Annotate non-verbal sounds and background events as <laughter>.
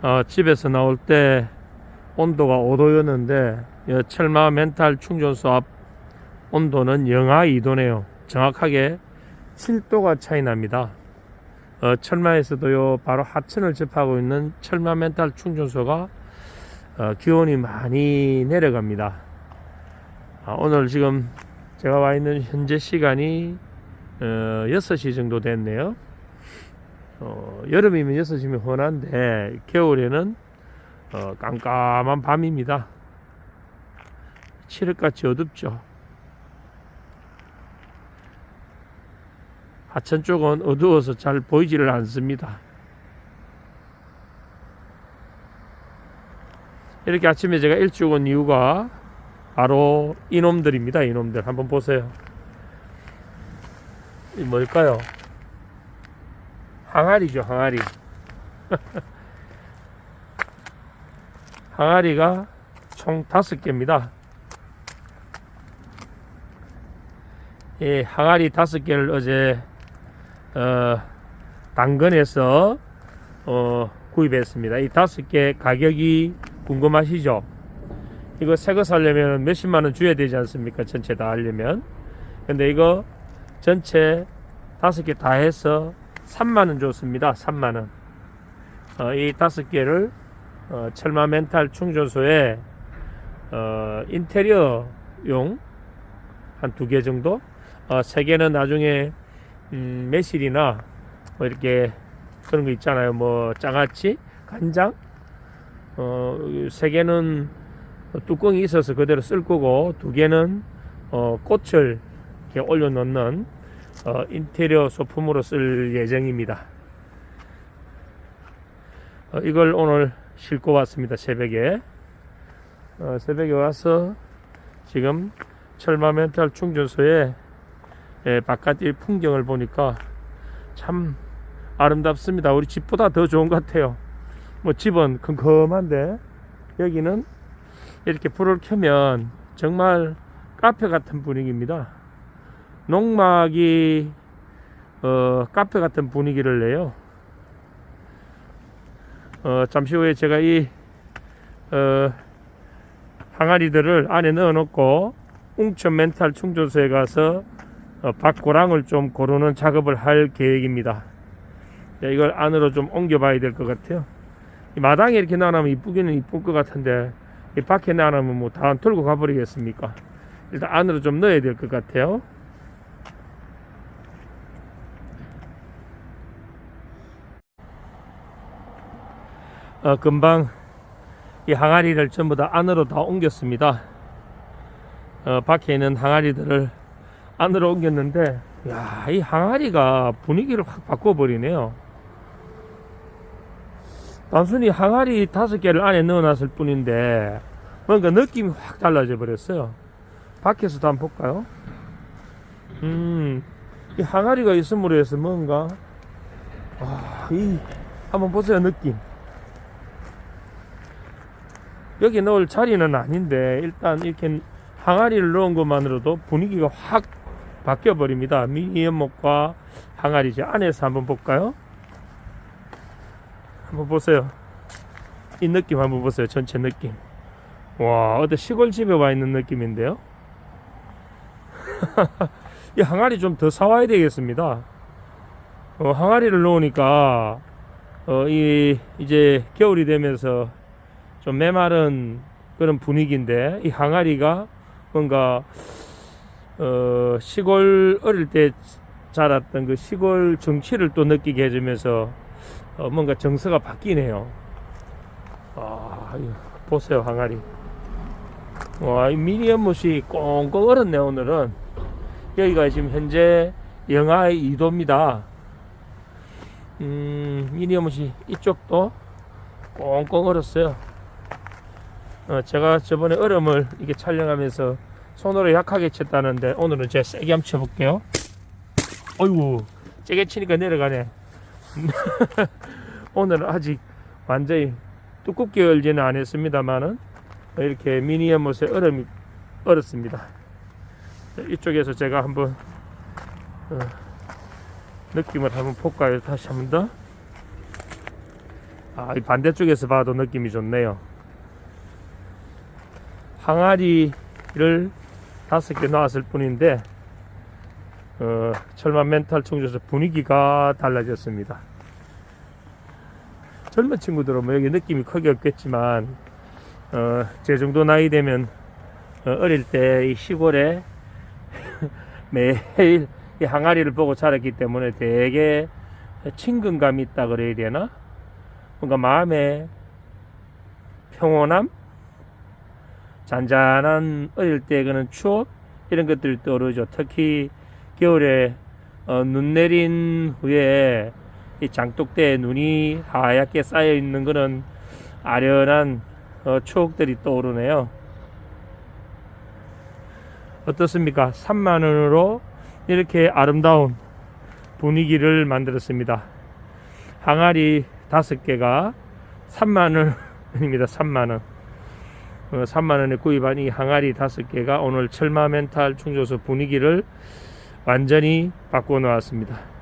어, 집에서 나올 때 온도가 5도였는데 철마 멘탈 충전소 앞 온도는 영하 2도네요. 정확하게 7도가 차이 납니다. 어, 철마에서도요 바로 하천을 접하고 있는 철마 멘탈 충전소가 어, 기온이 많이 내려갑니다. 아, 오늘 지금 제가 와 있는 현재 시간이 어, 6시 정도 됐네요. 어, 여름이면 6시면 훤한데 겨울에는 어, 깜깜한 밤입니다. 칠흑같이 어둡죠. 하천 쪽은 어두워서 잘 보이지를 않습니다. 이렇게 아침에 제가 일찍 온 이유가 바로 이놈들입니다. 이놈들 한번 보세요. 이 뭘까요? 항아리죠, 항아리. <laughs> 항아리가 총 다섯 개입니다. 이 항아리 다섯 개를 어제 어, 당근에서 어, 구입했습니다. 이 다섯 개 가격이 궁금하시죠? 이거 새거 사려면 몇십만 원 줘야 되지 않습니까? 전체 다 하려면. 근데 이거 전체 다섯 개 다 해서 3만 원 줬습니다. 3만 원. 어, 이 다섯 개를 어, 철마 멘탈 충전소에 어, 인테리어용 한 두 개 정도, 어, 세 개는 나중에 음, 매실이나 뭐 이렇게 그런 거 있잖아요. 뭐 장아찌, 간장, 어, 세 개는 뚜껑이 있어서 그대로 쓸 거고 두 개는 어, 꽃을 이렇게 올려놓는 어, 인테리어 소품으로 쓸 예정입니다. 어, 이걸 오늘 싣고 왔습니다. 새벽에 어, 새벽에 와서 지금 철마 멘탈 충전소에 예, 바깥의 풍경을 보니까 참 아름답습니다. 우리 집보다 더 좋은 것 같아요. 뭐 집은 컴컴한데 여기는 이렇게 불을 켜면 정말 카페 같은 분위기입니다. 농막이 어, 카페 같은 분위기를 내요. 어, 잠시 후에 제가 이 어, 항아리들을 안에 넣어 놓고 웅천 멘탈 충전소에 가서 어, 밭고랑을 좀 고르는 작업을 할 계획입니다. 자, 이걸 안으로 좀 옮겨봐야 될 것 같아요. 이 마당에 이렇게 놔놓으면 이쁘기는 이쁠 것 같은데 이 밖에 놔놓으면 뭐 다 털고 가버리겠습니까? 일단 안으로 좀 넣어야 될 것 같아요. 어, 금방 이 항아리를 전부 다 안으로 다 옮겼습니다. 어, 밖에 있는 항아리들을 안으로 옮겼는데, 야, 이 항아리가 분위기를 확 바꿔버리네요. 단순히 항아리 다섯 개를 안에 넣어놨을 뿐인데, 뭔가 느낌이 확 달라져 버렸어요. 밖에서도 한번 볼까요? 음, 이 항아리가 있음으로 해서 뭔가, 아, 이, 한번 보세요, 느낌. 여기 넣을 자리는 아닌데 일단 이렇게 항아리를 넣은 것만으로도 분위기가 확 바뀌어 버립니다. 미니 연못과 항아리 제 안에서 한번 볼까요? 한번 보세요. 이 느낌 한번 보세요. 전체 느낌. 와, 어디 시골집에 와 있는 느낌인데요. <laughs> 이 항아리 좀 더 사와야 되겠습니다. 어, 항아리를 넣으니까 어, 이 이제 겨울이 되면서 좀 메마른 그런 분위기인데 이 항아리가 뭔가 어 시골 어릴 때 자랐던 그 시골 정취를 또 느끼게 해주면서 어 뭔가 정서가 바뀌네요. 아 보세요 항아리. 와이 미니 연못이 꽁꽁 얼었네 오늘은. 여기가 지금 현재 영하 2도입니다. 음 미니 연못이 이쪽도 꽁꽁 얼었어요. 어, 제가 저번에 얼음을 이렇게 촬영하면서 손으로 약하게 쳤다는데 오늘은 제가 세게 한번 쳐볼게요. 어이구, 세게 치니까 내려가네. <laughs> 오늘은 아직 완전히 두껍게 얼지는 않았습니다만은 이렇게 미니 연못에 얼음이 얼었습니다. 자, 이쪽에서 제가 한번 어, 느낌을 한번 볼까요? 다시 한번 더. 아, 이 반대쪽에서 봐도 느낌이 좋네요. 항아리를 다섯 개 놨을 뿐인데 어, 철만 멘탈 충전소 분위기가 달라졌습니다. 젊은 친구들은 뭐 여기 느낌이 크게 없겠지만 어, 제 정도 나이 되면 어, 어릴 때 이 시골에 <laughs> 매일 이 항아리를 보고 자랐기 때문에 되게 친근감이 있다 그래야 되나? 뭔가 마음에 평온함, 잔잔한 어릴 때 그는 추억 이런 것들이 떠오르죠. 특히 겨울에 어, 눈 내린 후에 이 장독대에 눈이 하얗게 쌓여 있는 그런 아련한 어, 추억들이 떠오르네요. 어떻습니까? 3만 원으로 이렇게 아름다운 분위기를 만들었습니다. 항아리 다섯 개가 3만 원입니다. 3만 원. 어, 3만 원에 구입한 이 항아리 다섯 개가 오늘 철마 멘탈 충조소 분위기를 완전히 바꾸어 놓았습니다.